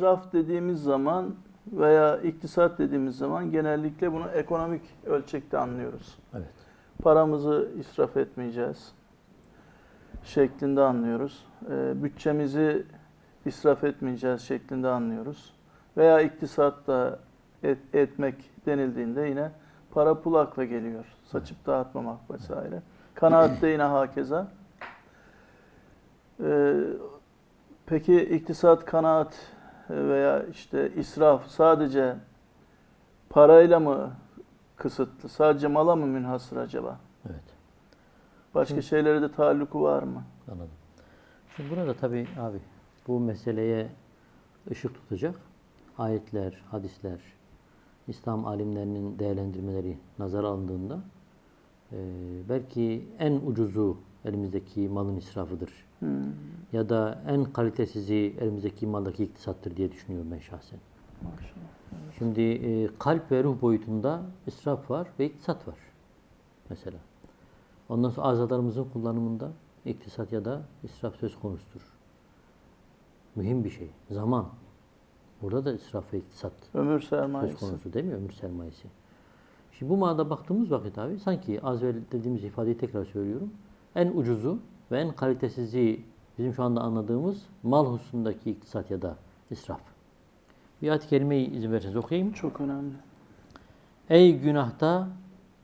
israf dediğimiz zaman veya iktisat dediğimiz zaman genellikle bunu ekonomik ölçekte anlıyoruz. Evet. Paramızı israf etmeyeceğiz şeklinde anlıyoruz. Ee, bütçemizi israf etmeyeceğiz şeklinde anlıyoruz. Veya iktisatta et- etmek denildiğinde yine para pul akla geliyor. Saçıp dağıtmamak vesaire. Kanaatte yine hakeza. Ee, peki iktisat, kanaat veya işte israf sadece parayla mı kısıtlı? Sadece mala mı münhasır acaba? Evet. Başka Şimdi- şeylere de taalluku var mı? Anladım. Şimdi burada tabii abi bu meseleye ışık tutacak ayetler, hadisler, İslam alimlerinin değerlendirmeleri nazara alındığında e, belki en ucuzu elimizdeki malın israfıdır. Hmm. Ya da en kalitesizi elimizdeki maldaki iktisattır diye düşünüyorum ben şahsen. Maşallah. Şimdi e, kalp ve ruh boyutunda israf var ve iktisat var. Mesela. Ondan sonra azalarımızın kullanımında iktisat ya da israf söz konusudur. Mühim bir şey. Zaman. Burada da israf ve iktisat Ömür söz sermayesi. konusu değil mi? Ömür sermayesi. Şimdi bu manada baktığımız vakit abi sanki az evvel dediğimiz ifadeyi tekrar söylüyorum. En ucuzu ve en kalitesizi bizim şu anda anladığımız mal hususundaki iktisat ya da israf. Bir ayet-i kerimeyi izin verirseniz okuyayım. Çok önemli. Ey günahta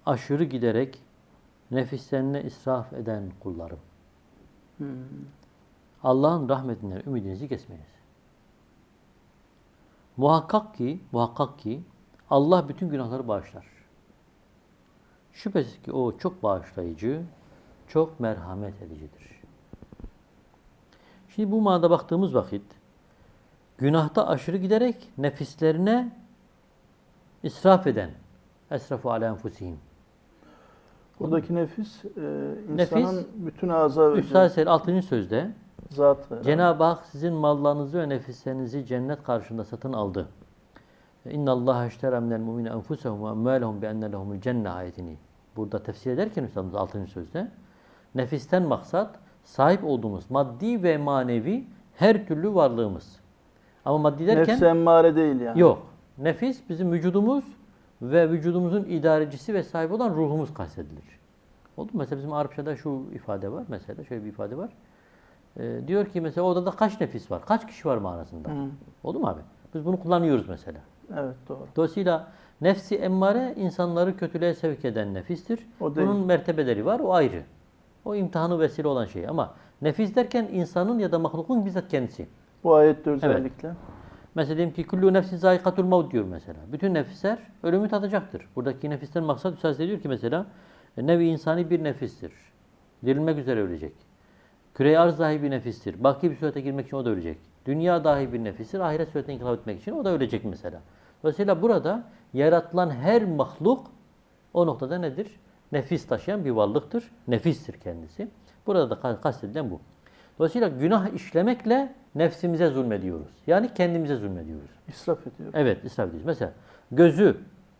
aşırı giderek nefislerine israf eden kullarım. Hmm. Allah'ın rahmetinden ümidinizi kesmeyiniz. Muhakkak ki, muhakkak ki Allah bütün günahları bağışlar. Şüphesiz ki o çok bağışlayıcı, çok merhamet edicidir. Şimdi bu manada baktığımız vakit günahta aşırı giderek nefislerine israf eden esrafu ala enfusihim. Buradaki nefis, e, insanın Nefis, bütün ağza ve Üstad Sel 6. sözde zatı. Cenab-ı Hak sizin mallarınızı ve nefislerinizi cennet karşında satın aldı. İnna Allah iştera minel mu'mine enfusahum ve emvalahum bi enne lehumul cenne ayetini. Burada tefsir ederken Üstadımız 6. sözde nefisten maksat sahip olduğumuz maddi ve manevi her türlü varlığımız. Ama maddi derken Nefs emmare değil yani. yok. Nefis bizim vücudumuz ve vücudumuzun idarecisi ve sahibi olan ruhumuz kastedilir. Oldu mu? Mesela bizim Arapçada şu ifade var. Mesela şöyle bir ifade var. Ee, diyor ki mesela odada kaç nefis var? Kaç kişi var manasında. Hı. Oldu mu abi? Biz bunu kullanıyoruz mesela. Evet doğru. Dolayısıyla nefsi emmare insanları kötülüğe sevk eden nefistir. O değil. Bunun mertebeleri var. O ayrı. O imtihanı vesile olan şey. Ama nefis derken insanın ya da mahlukun bizzat kendisi. Bu ayette özellikle. Mesela diyelim ki kullu nefsin zayikatul maut diyor mesela. Bütün nefisler ölümü tadacaktır. Buradaki nefisten maksat Üstad diyor ki mesela e, nevi insani bir nefistir. Dirilmek üzere ölecek. Küre arz dahi bir nefistir. Baki bir surete girmek için o da ölecek. Dünya dahi bir nefistir. Ahiret suretine inkılap etmek için o da ölecek mesela. Dolayısıyla burada yaratılan her mahluk o noktada nedir? Nefis taşıyan bir varlıktır. Nefistir kendisi. Burada da ka- kastedilen bu. Dolayısıyla günah işlemekle nefsimize zulmediyoruz. Yani kendimize zulmediyoruz. İsraf ediyor. Evet, israf ediyoruz. Mesela gözü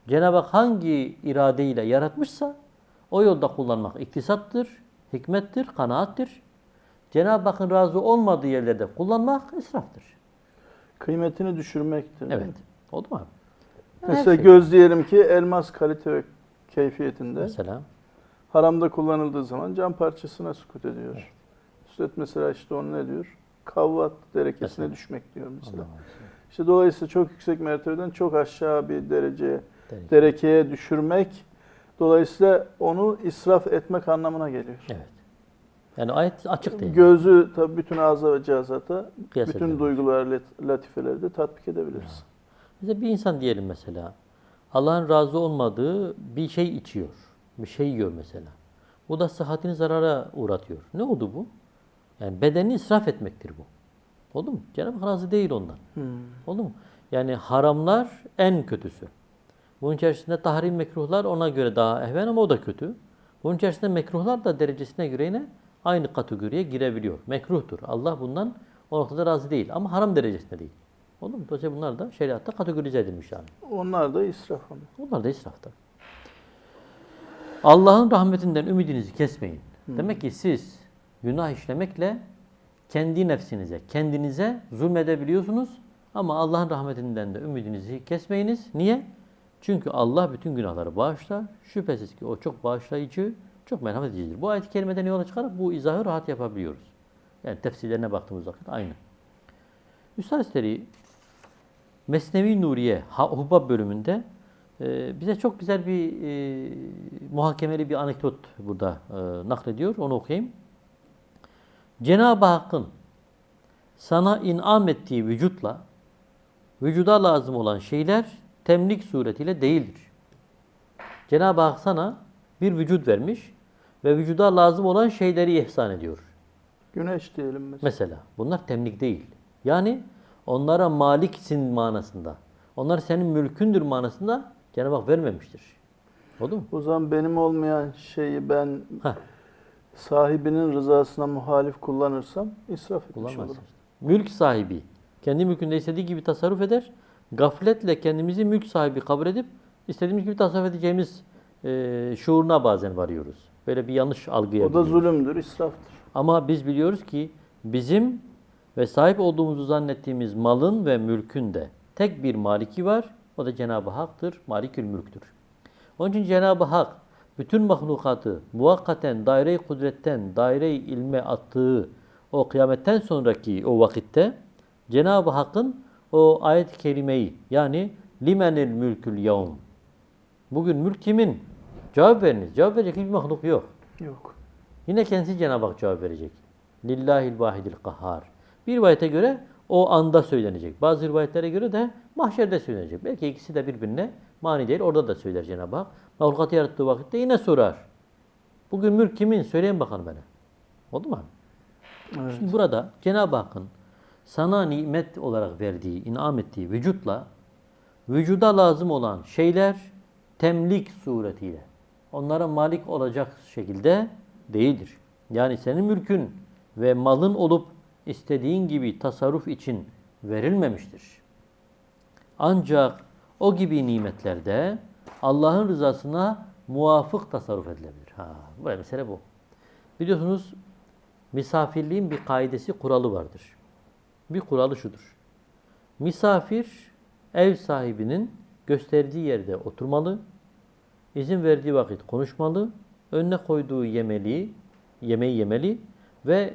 Cenab-ı Hak hangi iradeyle yaratmışsa o yolda kullanmak iktisattır, hikmettir, kanaattir. Cenab-ı Hakk'ın razı olmadığı yerlerde kullanmak israftır. Kıymetini düşürmektir. Evet. Oldu mu abi? Yani Mesela şey. göz diyelim ki elmas kalite ve keyfiyetinde. Mesela. Haramda kullanıldığı zaman cam parçasına sukut ediyor. Üstad mesela işte onu ne diyor? Kavvat derekesine Mesela. düşmek diyor mesela. Allah İşte dolayısıyla çok yüksek mertebeden çok aşağı bir Derece. derekeye düşürmek dolayısıyla onu israf etmek anlamına geliyor. Evet. Yani ayet açık değil. Gözü tabii bütün ağza ve cihazata, Kıyas bütün ediyoruz. duygular, lat- latifeleri de tatbik edebiliriz. Bize bir insan diyelim mesela. Allah'ın razı olmadığı bir şey içiyor. Bir şey yiyor mesela. Bu da sıhhatini zarara uğratıyor. Ne oldu bu? Yani bedenini israf etmektir bu. Oldu mu? Cenab-ı Hak razı değil ondan. Hmm. Oldu mu? Yani haramlar en kötüsü. Bunun içerisinde tahrim mekruhlar ona göre daha ehven ama o da kötü. Bunun içerisinde mekruhlar da derecesine göre yine aynı kategoriye girebiliyor. Mekruhtur. Allah bundan o noktada razı değil ama haram derecesinde değil. Oldu mu? Dolayısıyla bunlar da şeriatta kategorize edilmiş yani. Onlar da israf. Bunlar da israfta. Allah'ın rahmetinden ümidinizi kesmeyin. Demek ki siz günah işlemekle kendi nefsinize, kendinize zulmedebiliyorsunuz Ama Allah'ın rahmetinden de ümidinizi kesmeyiniz. Niye? Çünkü Allah bütün günahları bağışlar. Şüphesiz ki o çok bağışlayıcı, çok merhamet edicidir. Bu ayet-i kerimeden yola çıkarak bu izahı rahat yapabiliyoruz. Yani tefsirlerine baktığımız vakit aynı. Üstad Mesnevi Nuriye Hubab bölümünde e, bize çok güzel bir e, muhakemeli bir anekdot burada e, naklediyor. Onu okuyayım. Cenab-ı Hakk'ın sana inam ettiği vücutla vücuda lazım olan şeyler temlik suretiyle değildir. Cenab-ı Hak sana bir vücut vermiş ve vücuda lazım olan şeyleri ihsan ediyor. Güneş diyelim mesela. Mesela bunlar temlik değil. Yani onlara maliksin manasında. Onlar senin mülkündür manasında Cenab-ı Hak vermemiştir. Oldu mu? O zaman benim olmayan şeyi ben Heh, sahibinin rızasına muhalif kullanırsam israf etmiş olurum. Mülk sahibi kendi mülkünde istediği gibi tasarruf eder. Gafletle kendimizi mülk sahibi kabul edip istediğimiz gibi tasarruf edeceğimiz e, şuuruna bazen varıyoruz. Böyle bir yanlış algıya O da gidiyoruz. zulümdür, israftır. Ama biz biliyoruz ki bizim ve sahip olduğumuzu zannettiğimiz malın ve mülkün de tek bir maliki var. O da Cenab-ı Hak'tır, malikül mülktür. Onun için Cenab-ı Hak bütün mahlukatı muvakkaten daire-i kudretten daire-i ilme attığı o kıyametten sonraki o vakitte Cenab-ı Hakk'ın o ayet-i kerimeyi yani limenil mülkül yevm Bugün mülk kimin? Cevap veriniz. Cevap verecek hiçbir mahluk yok. Yok. Yine kendisi Cenab-ı Hak cevap verecek. Lillahil vahidil kahhar. Bir rivayete göre o anda söylenecek. Bazı rivayetlere göre de mahşerde söylenecek. Belki ikisi de birbirine mani değil. Orada da söyler Cenab-ı Hak. Mahlukatı yarattığı vakitte yine sorar. Bugün mülk kimin? Söyleyin bakalım bana. Oldu mu? Evet. Şimdi burada Cenab-ı Hakk'ın sana nimet olarak verdiği, inam ettiği vücutla vücuda lazım olan şeyler temlik suretiyle onlara malik olacak şekilde değildir. Yani senin mülkün ve malın olup istediğin gibi tasarruf için verilmemiştir. Ancak o gibi nimetlerde Allah'ın rızasına muvafık tasarruf edilebilir. Ha, bu mesele bu. Biliyorsunuz misafirliğin bir kaidesi, kuralı vardır. Bir kuralı şudur. Misafir ev sahibinin gösterdiği yerde oturmalı, izin verdiği vakit konuşmalı, önüne koyduğu yemeli, yemeği yemeli ve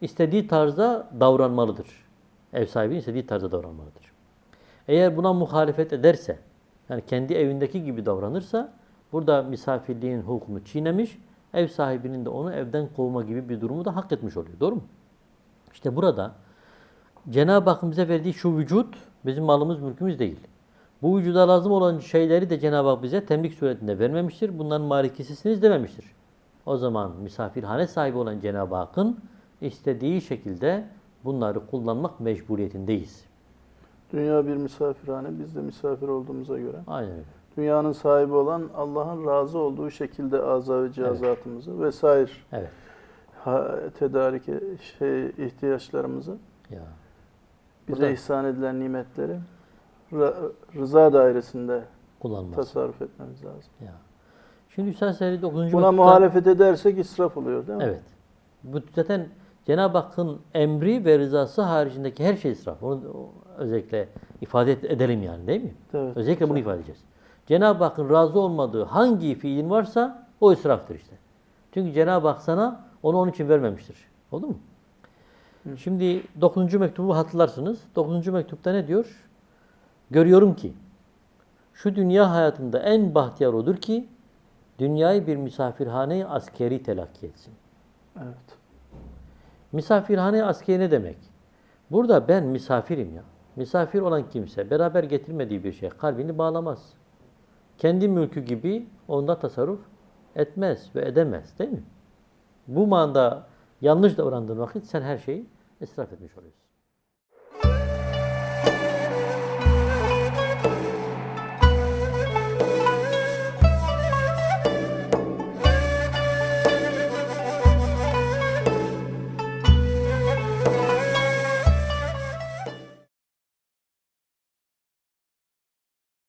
istediği tarzda davranmalıdır. Ev sahibinin istediği tarzda davranmalıdır. Eğer buna muhalefet ederse, yani kendi evindeki gibi davranırsa, burada misafirliğin hukukunu çiğnemiş, ev sahibinin de onu evden kovma gibi bir durumu da hak etmiş oluyor. Doğru mu? İşte burada Cenab-ı Hakk'ın bize verdiği şu vücut bizim malımız, mülkümüz değil. Bu vücuda lazım olan şeyleri de Cenab-ı Hak bize temlik suretinde vermemiştir. Bunların malikisisiniz dememiştir. O zaman misafirhane sahibi olan Cenab-ı Hakk'ın istediği şekilde bunları kullanmak mecburiyetindeyiz. Dünya bir misafirhane, biz de misafir olduğumuza göre. Aynen öyle. Dünyanın sahibi olan Allah'ın razı olduğu şekilde azza ve cihazatımızı vesaire Evet. ha, tedarik şey ihtiyaçlarımızı Ya. bize Burada- ihsan edilen nimetleri rıza dairesinde Kullanmaz. tasarruf etmemiz lazım. Ya. Şimdi Üstad Seri 9. Buna muhalefet edersek israf oluyor değil mi? Evet. Bu zaten Cenab-ı Hakk'ın emri ve rızası haricindeki her şey israf. Onu özellikle ifade edelim yani değil mi? Evet. Özellikle bunu ifade edeceğiz. Cenab-ı Hakk'ın razı olmadığı hangi fiilin varsa o israftır işte. Çünkü Cenab-ı Hak sana onu onun için vermemiştir. Oldu mu? Şimdi 9. mektubu hatırlarsınız. 9. mektupta ne diyor? Görüyorum ki şu dünya hayatında en bahtiyar odur ki dünyayı bir misafirhane askeri telakki etsin. Evet. Misafirhane askeri ne demek? Burada ben misafirim ya. Misafir olan kimse beraber getirmediği bir şey kalbini bağlamaz. Kendi mülkü gibi onda tasarruf etmez ve edemez değil mi? Bu manada yanlış davrandığın vakit sen her şeyi israf etmiş oluyorsun.